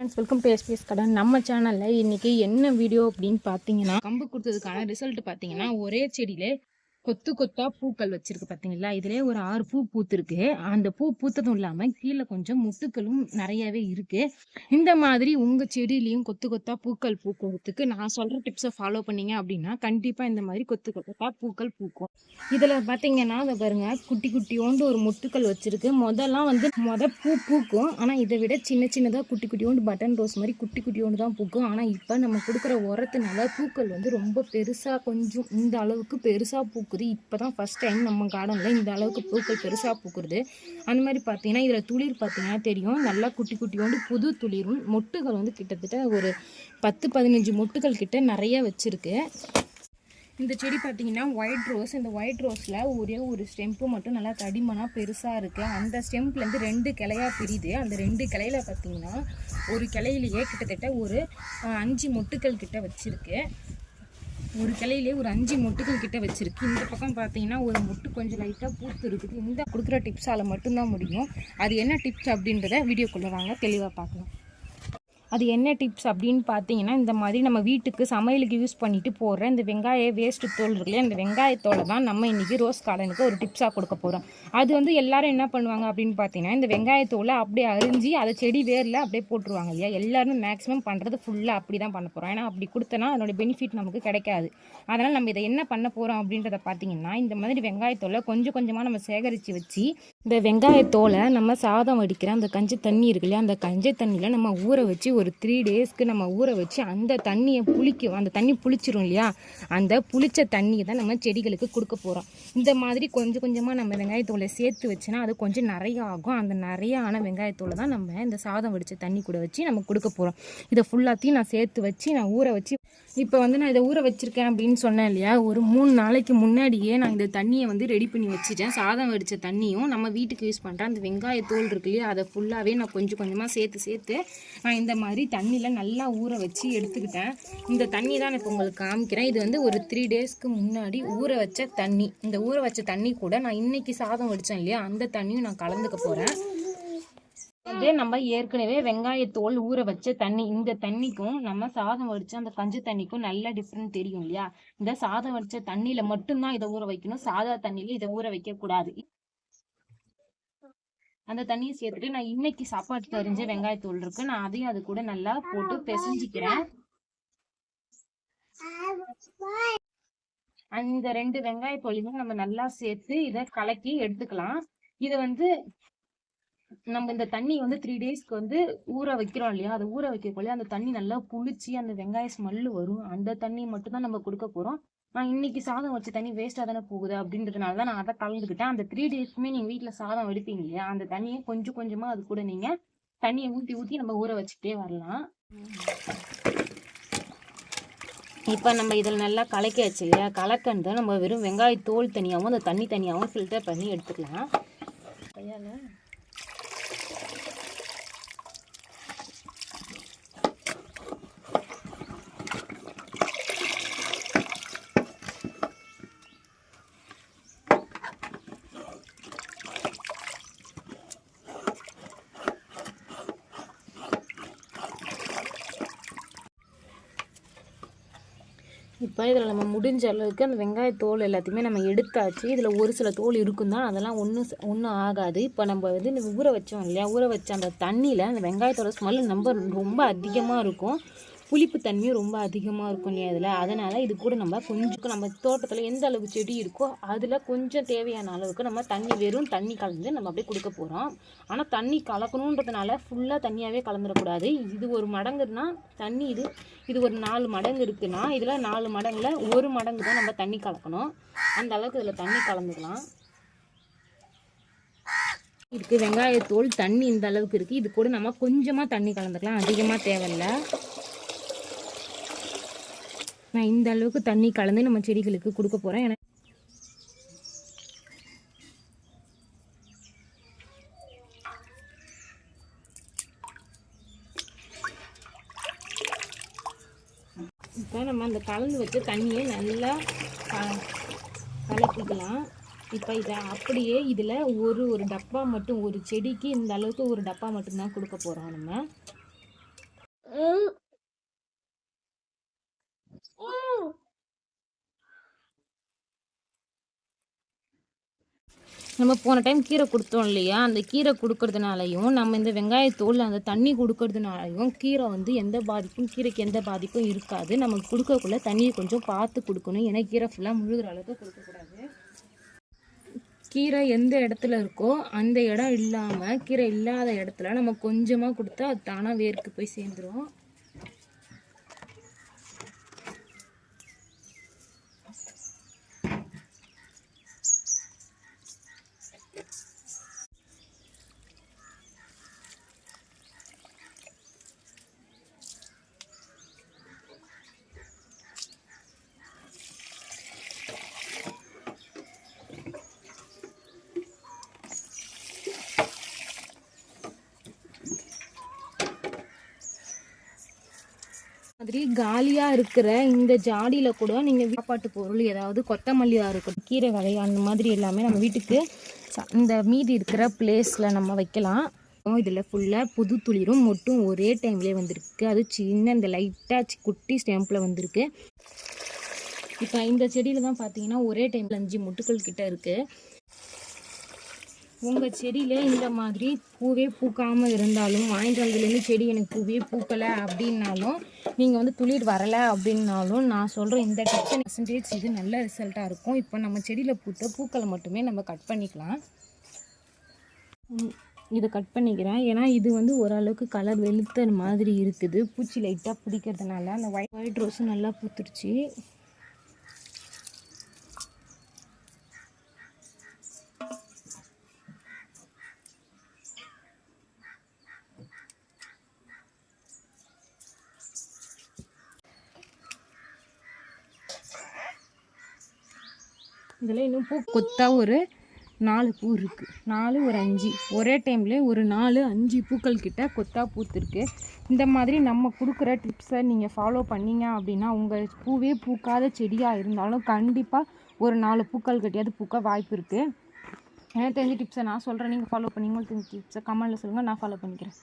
Friends welcome to SBS கடன் நம்ம சேனலில் இன்றைக்கி என்ன வீடியோ அப்படின்னு பார்த்தீங்கன்னா கம்பு கொடுத்ததுக்கான ரிசல்ட் பார்த்தீங்கன்னா ஒரே செடியிலே கொத்து கொத்தா பூக்கள் வச்சிருக்கு பார்த்தீங்களா இதுலேயே ஒரு ஆறு பூ பூத்துருக்கு. அந்த பூ பூத்ததும் இல்லாமல் கீழே கொஞ்சம் முத்துக்களும் நிறையவே இருக்கு. இந்த மாதிரி உங்கள் செடியிலையும் கொத்து கொத்தா பூக்கள் பூக்கிறதுக்கு நான் சொல்கிற டிப்ஸை ஃபாலோ பண்ணீங்க அப்படின்னா கண்டிப்பாக இந்த மாதிரி கொத்து கொத்தா பூக்கள் பூக்கும். இதில் பார்த்தீங்கன்னா அதை பாருங்க குட்டி குட்டியோண்டு ஒரு முட்டுக்கள் வச்சிருக்கு. முதல்லாம் வந்து மொத பூ பூக்கும். ஆனால் இதை விட சின்ன சின்னதாக குட்டி குட்டியோண்டு பட்டன் ரோஸ் மாதிரி குட்டி குட்டியோண்டு தான் பூக்கும். ஆனால் இப்போ நம்ம கொடுக்குற உரத்தினால பூக்கள் வந்து ரொம்ப பெருசாக கொஞ்சம் இந்த அளவுக்கு பெருசாக பூக்குது. இப்போ தான் ஃபஸ்ட் டைம் நம்ம கார்டனில் இந்த அளவுக்கு பூக்கள் பெருசாக பூக்குறது. அந்த மாதிரி பார்த்தீங்கன்னா இதில் துளிர் பார்த்தீங்கன்னா தெரியும். நல்லா குட்டி குட்டியோண்டு புது துளிரும் மொட்டுகள் வந்து கிட்டத்தட்ட ஒரு பத்து பதினஞ்சு மொட்டுகள் கிட்ட நிறைய வச்சுருக்கு. இந்த செடி பார்த்தீங்கன்னா ஒயிட் ரோஸ் இந்த ஒயிட் ரோஸில் ஒரே ஒரு ஸ்டெம்ப்பு மட்டும் நல்லா தடிமனாக பெருசாக இருக்குது அந்த ஸ்டெம்ப்லேருந்து ரெண்டு கிளையாக பிரியுது. அந்த ரெண்டு கிளையில பார்த்தீங்கன்னா ஒரு கிளையிலேயே கிட்டத்தட்ட ஒரு அஞ்சு மொட்டுக்கள் கிட்ட வச்சுருக்கு. ஒரு கிளையிலே ஒரு அஞ்சு மொட்டுகள் கிட்ட வச்சுருக்கு. இந்த பக்கம் பார்த்தீங்கன்னா ஒரு மொட்டு கொஞ்சம் லைட்டாக பூத்து இருக்குது. இந்த கொடுக்குற டிப்ஸால் மட்டும்தான் முடியும். அது என்ன டிப்ஸ் அப்படின்றத வீடியோக்குள்ளே வாங்க. தெளிவாக பார்க்கலாம். அது என்ன டிப்ஸ் அப்படின்னு பார்த்தீங்கன்னா இந்த மாதிரி நம்ம வீட்டுக்கு சமையலுக்கு யூஸ் பண்ணிட்டு போடுற இந்த வெங்காய வேஸ்ட்டு தோல் இருக்குல்லையா இந்த வெங்காயத்தோலை தான் நம்ம இன்றைக்கி ரோஸ் கார்டனுக்கு ஒரு டிப்ஸாக கொடுக்க போகிறோம் அது வந்து எல்லோரும் என்ன பண்ணுவாங்க அப்படின்னு பார்த்தீங்கன்னா இந்த வெங்காயத்தோலை அப்படியே அரிஞ்சு அதை செடி வேரில் அப்படியே போட்டுருவாங்க இல்லையா? எல்லாரும் மேக்ஸிமம் பண்ணுறது ஃபுல்லாக அப்படி தான் பண்ண போகிறோம் ஏன்னா அப்படி கொடுத்தனா அதனுடைய பெனிஃபிட் நமக்கு கிடைக்காது. அதனால் நம்ம இதை என்ன பண்ண போகிறோம் அப்படின்றத பார்த்தீங்கன்னா இந்த மாதிரி வெங்காயத்தோலை கொஞ்சம் கொஞ்சமாக நம்ம சேகரித்து வச்சு இந்த வெங்காயத்தோலை நம்ம சாதம் வடிக்கிற அந்த கஞ்சி தண்ணி இருக்கு இல்லையா அந்த கஞ்சி தண்ணியில் நம்ம ஊற வச்சு ஒரு த்ரீ டேஸ்க்கு நம்ம ஊற வச்சு அந்த தண்ணியை புளிக்கும் அந்த தண்ணி புளிச்சிரும் இல்லையா? அந்த புளிச்ச தண்ணியை தான் நம்ம செடிகளுக்கு கொடுக்க போகிறோம் இந்த மாதிரி கொஞ்சம் கொஞ்சமாக நம்ம வெங்காயத்தோலை சேர்த்து வச்சுனா அது கொஞ்சம் நிறைய ஆகும். அந்த நிறைய ஆன வெங்காயத்தோலை தான் நம்ம இந்த சாதம் வடித்த தண்ணி கூட வச்சு நம்ம கொடுக்க போகிறோம் இதை ஃபுல்லாத்தையும் நான் சேர்த்து வச்சு நான் ஊற வச்சு இப்போ வந்து நான் இதை ஊற வச்சுருக்கேன் அப்படின்னு சொன்னேன் இல்லையா? ஒரு மூணு நாளைக்கு முன்னாடியே நான் இந்த தண்ணியை வந்து ரெடி பண்ணி வச்சுட்டேன். சாதம் வடித்த தண்ணியும் நம்ம வீட்டுக்கு யூஸ் பண்ணுறேன் அந்த வெங்காயத்தோல் இருக்கு இல்லையா? அதை ஃபுல்லாகவே நான் கொஞ்சம் கொஞ்சமாக சேர்த்து சேர்த்து நான் இந்த மாதிரி தண்ணியில் நல்லா ஊற வச்சு எடுத்துக்கிட்டேன். இந்த தண்ணி தான் நான் இப்போ உங்களுக்கு காமிக்கிறேன். இது வந்து ஒரு த்ரீ டேஸ்க்கு முன்னாடி ஊற வச்ச தண்ணி. இந்த ஊற வச்ச தண்ணி கூட நான் இன்னைக்கு சாதம் வடித்தேன் இல்லையா? அந்த தண்ணியும் நான் கலந்துக்க போகிறேன் இதே நம்ம ஏற்கனவே வெங்காயத்தோல் ஊற வச்ச தண்ணி இந்த தண்ணிக்கும் நம்ம சாதம் வடிச்ச அந்த கஞ்சி தண்ணிக்கும் நல்ல டிஃப்ரெண்ட் தெரியும் இல்லையா? இந்த சாதம் வடிச்ச தண்ணியில மட்டும்தான் இதை ஊற வைக்கணும். சாதா தண்ணியில இதை ஊற வைக்க கூடாது. அந்த தண்ணியை சேர்த்துட்டு நான் இன்னைக்கு சாப்பாட்டுக்கு அரிஞ்ச வெங்காயத்தோல் இருக்கு. நான் அதையும் அது கூட நல்லா போட்டு பிசைஞ்சிக்கிறேன். அந்த ரெண்டு வெங்காயத்தோலையும் நம்ம நல்லா சேர்த்து இதை கலக்கி எடுத்துக்கலாம். இதை வந்து நம்ம இந்த தண்ணி வந்து த்ரீ டேஸ்க்கு வந்து ஊற வைக்கிறோம் இல்லையா? அதை ஊற வைக்கக்குள்ளே அந்த தண்ணி நல்லா புளிச்சு அந்த வெங்காய ஸ்மெல்லு வரும். அந்த தண்ணி மட்டும் தான் நம்ம கொடுக்க போகிறோம் நான் இன்னைக்கு சாதம் வச்ச தண்ணி வேஸ்ட்டாக தானே போகுது அப்படின்றதுனால தான் நான் அதை கலந்துக்கிட்டேன். அந்த த்ரீ டேஸ்க்குமே நீங்கள் வீட்டில் சாதம் எடுப்பீங்க இல்லையா? அந்த தண்ணியை கொஞ்சம் கொஞ்சமாக அது கூட நீங்கள் தண்ணியை ஊற்றி ஊற்றி நம்ம ஊற வச்சுட்டே வரலாம். இப்போ நம்ம இதில் நல்லா கலக்கியாச்சு இல்லையா? கலக்கண்டு நம்ம வெறும் வெங்காய தோல் தனியாகவும் அந்த தண்ணி தனியாகவும் ஃபில்டர் பண்ணி எடுத்துக்கலாம். கையால்? இப்போ இதில் நம்ம முடிஞ்ச அளவுக்கு அந்த வெங்காய தோல் எல்லாத்தையுமே நம்ம எடுத்தாச்சு. இதில் ஒரு சில தோல் இருக்கும் தான். அதெல்லாம் ஒன்றும் ஒன்றும் ஆகாது. இப்போ நம்ம வந்து இந்த ஊற வச்சோம் இல்லையா? ஊற வச்ச அந்த தண்ணியில் அந்த வெங்காயத்தோட ஸ்மெல் நம்ம ரொம்ப அதிகமாக இருக்கும். புளிப்பு தன்மையும் ரொம்ப அதிகமாக இருக்கும் இல்லையா அதில். அதனால் இது கூட நம்ம கொஞ்சம் நம்ம தோட்டத்தில் எந்த அளவுக்கு செடி இருக்கோ அதில் கொஞ்சம் தேவையான அளவுக்கு நம்ம தண்ணி வெறும் தண்ணி கலந்து நம்ம அப்படியே கொடுக்க போகிறோம் ஆனால் தண்ணி கலக்கணுன்றதுனால ஃபுல்லாக தண்ணியாகவே கலந்துடக்கூடாது. இது ஒரு மடங்குன்னா தண்ணி இது இது ஒரு நாலு மடங்கு இருக்குன்னா இதில் நாலு மடங்கில் ஒரு மடங்கு தான் நம்ம தண்ணி கலக்கணும். அந்த அளவுக்கு இதில் தண்ணி கலந்துக்கலாம். இதுக்கு வெங்காயத்தோல் தண்ணி இந்த அளவுக்கு இருக்குது இது கூட நம்ம கொஞ்சமாக தண்ணி கலந்துக்கலாம். அதிகமாக தேவையில்ல. நான் இந்த அளவுக்கு தண்ணி கலந்து நம்ம செடிகளுக்கு கொடுக்க போகிறேன் ஏன்னா இப்போ நம்ம அந்த கலந்து வச்ச தண்ணியை நல்லா கலக்கிக்கலாம். இப்போ இதை அப்படியே இதில் ஒரு ஒரு டப்பா மட்டும் ஒரு செடிக்கு இந்த அளவுக்கு ஒரு டப்பா மட்டும்தான் கொடுக்க போகிறோம் நம்ம. நம்ம போன டைம் கீரை கொடுத்தோம் இல்லையா? அந்த கீரை கொடுக்கறதுனாலையும் நம்ம இந்த வெங்காயத்தோல் அந்த தண்ணி கொடுக்கறதுனாலையும் கீரை வந்து எந்த பாதிப்பும் கீரைக்கு எந்த பாதிப்பும் இருக்காது. நமக்கு கொடுக்கக்குள்ள தண்ணியை கொஞ்சம் பார்த்து கொடுக்கணும். ஏன்னா கீரை ஃபுல்லாக முழுகிற அளவுக்கு கொடுக்கக்கூடாது. கீரை எந்த இடத்துல இருக்கோ அந்த இடம் இல்லாமல் கீரை இல்லாத இடத்துல நம்ம கொஞ்சமாக கொடுத்தா அது தானாக வேர்க்கு போய் சேர்ந்துரும். மாதிரி காலியாக இருக்கிற இந்த ஜாடியில் கூட நீங்கள் சாப்பாட்டு பொருள் ஏதாவது கொத்தமல்லியாக இருக்கட்டும் கீரை வகை அந்த மாதிரி எல்லாமே நம்ம வீட்டுக்கு ச- இந்த மீதி இருக்கிற பிளேஸில் நம்ம வைக்கலாம். இதில் ஃபுல்லாக புது துளிரும் மொட்டும் ஒரே டைம்லேயே வந்திருக்கு. அது சின்ன இந்த லைட்டாக குட்டி ஸ்டெம்பில் வந்திருக்கு. இப்போ இந்த செடியில் தான் பார்த்தீங்கன்னா ஒரே டைமில் அஞ்சு மொட்டுக்கள் கிட்டே இருக்குது உங்கள் செடியில் இந்த மாதிரி பூவே பூக்காமல் இருந்தாலும் வாங்கிட்டு வந்ததுலேருந்து செடி எனக்கு பூவே பூக்கலை அப்படின்னாலும் நீங்கள் வந்து துளிர் வரலை அப்படின்னாலும் நான் சொல்கிற இந்த டிப்ஸ் பர்சன்டேஜ் இது நல்ல ரிசல்ட்டாக இருக்கும். இப்போ நம்ம செடியில் பூத்த பூக்களை மட்டுமே நம்ம கட் பண்ணிக்கலாம். இதை கட் பண்ணிக்கிறேன். ஏன்னா இது வந்து ஓரளவுக்கு கலர் வெளுத்த மாதிரி இருக்குது. பூச்சி லைட்டாக பிடிக்கிறதுனால அந்த ஒயிட் ஒயிட் ரோஸும் நல்லா பூத்துருச்சு. இதில் இன்னும் பூ கொத்தா ஒரு நாலு பூ இருக்குது நாலு ஒரு அஞ்சு. ஒரே டைம்லேயே ஒரு நாலு அஞ்சு பூக்கள் கிட்ட கொத்தா பூத்துருக்கு. இந்த மாதிரி நம்ம கொடுக்குற டிப்ஸை நீங்கள் ஃபாலோ பண்ணீங்க அப்படின்னா உங்கள் பூவே பூக்காத செடியாக இருந்தாலும் கண்டிப்பாக ஒரு நாலு பூக்கள் கட்டியாவது பூக்க வாய்ப்பு இருக்குது எனக்கு தெரிஞ்ச டிப்ஸை நான் சொல்கிறேன் நீங்கள் ஃபாலோ பண்ணி உங்களுக்கு தெரிஞ்ச டிப்ஸை கமெண்டில் சொல்லுங்கள் நான் ஃபாலோ பண்ணிக்கிறேன்.